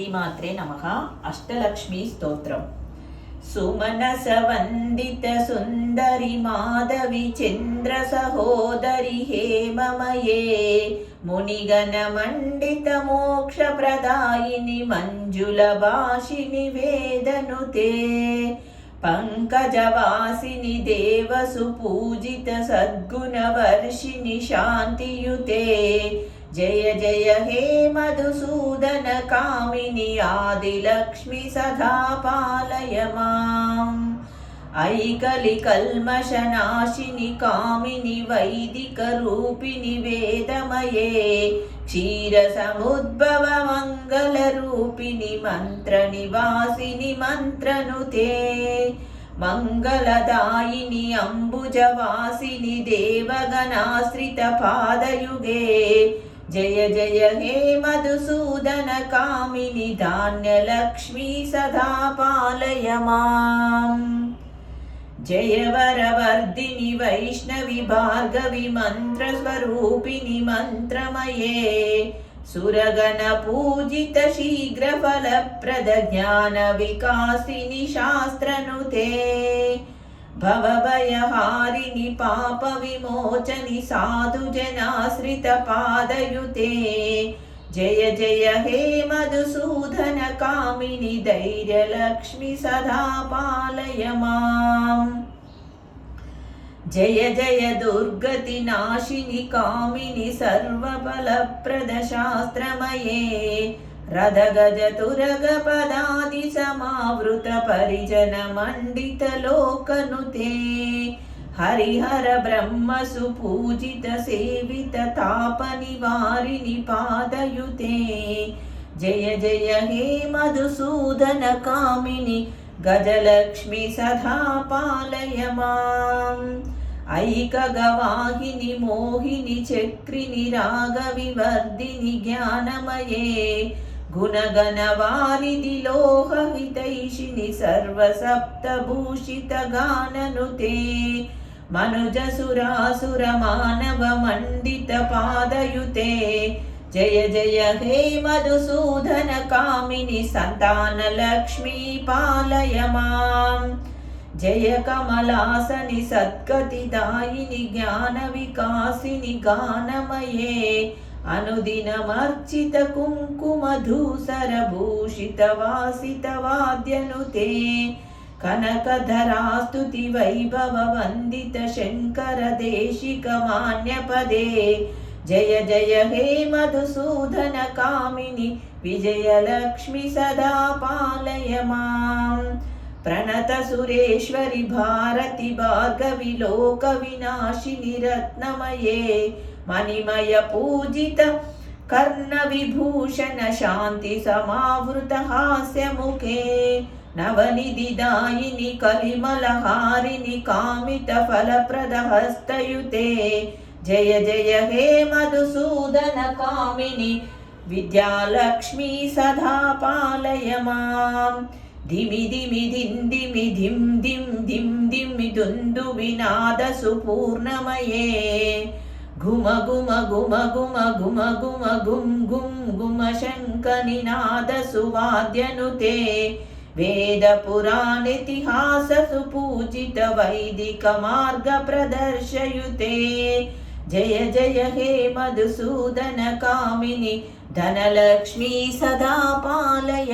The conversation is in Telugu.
శ్రీమాత్రే నమ. అష్టలక్ష్మీ స్తోత్రం. సుమనస వందిత సుందరి మాధవి చంద్ర సహోదరి హేమమయే. మునిగణ మండిత మోక్ష ప్రదాయిని మంజుల భాషిని వేదనుతే. పంకజవాసిని దేవసు పూజిత సద్గుణ వర్షిణి శాంతియుతే. జయ జయ హే మధుసూదన కామిని ఆదిలక్ష్మి సదా పాలయ మాం ఐకలి కల్మషనాశిని కామిని వైదిక రూపిణి వేదమయే. క్షీర సముద్భవ మంగళ రూపిణి జయ జయ హే మధుసూదన కామిని ధాన్యలక్ష్మీ సదా పాలయ మాం జయ వరవర్ధిని వైష్ణవి భార్గవి మంత్రస్వరూపిణి మంత్రమయే. సురగణ పూజిత శీఘ్రఫలప్రద జ్ఞాన వికాసిని శాస్త్రనుతే. భవభయహారిణి పాప విమోచని సాధు జనాశ్రిత పాదయుతే జయ జయ హే మధుసూదన కామిని ధైర్యలక్ష్మి సదా పాలయ మాం జయ జయ దుర్గతి నాశిని సమావృత పరిజన మండిత లోకనుతే. హరిహర బ్రహ్మ సుపూజిత సేవిత తాప నివారిని పాదయుతే. జయ జయ హే మధుసూదన కామిని గజలక్ష్మి సదా పాలయ మాం ఐకగవాహిని మోహిని చక్రిని రాగవివర్ధిని జ్ఞానమయే. గుణగణ వారిది లోహహితైషిని సర్వసప్తభూషిత గాననుతే మనుజ సురాసుర మానవ మండిత పాదయుతే జయ జయ హే మధుసూదన కామిని సంతాన లక్ష్మీ పాలయ అనుదినమర్చిత కుంకుమ భూషిత వాసిత వాద్యనుతే కనకధరాస్తుతి వైభవ వందిత శంకర దేశిక మాన్యపదే జయ జయ హే మధుసూదన కామిని విజయలక్ష్మి సదా పాలయ మాం ప్రణత సురేశ్వరి భారతి భార్గవి లోక వినాశిని రత్నమయే. మణిమయ పూజిత కర్ణ విభూషణ శాంతి సమావృత హాస్యముఖే నవనిధి దాయిని కలిమలహారిని కామిత ఫలప్రద హస్తయుతే జయ జయ హే మధుసూదన కామిని విద్యాలక్ష్మీ సదా పాలయ మాం ధిమి ధిమి ధిం ధిమి ధిం ధిం ధిం ధిమి దుందు వినాద సుపూర్ణమయే ఘుమ గుమ గుమ గుమ గుమ గుమ గుం గుం గుమ శంక నినాద సువాద్యనుతే వేద పురాణితిహాస సుపూజిత వైదిక మార్గ ప్రదర్శయుతే జయ జయ హే మధుసూదన కామిని ధనలక్ష్మీ సదా పాలయ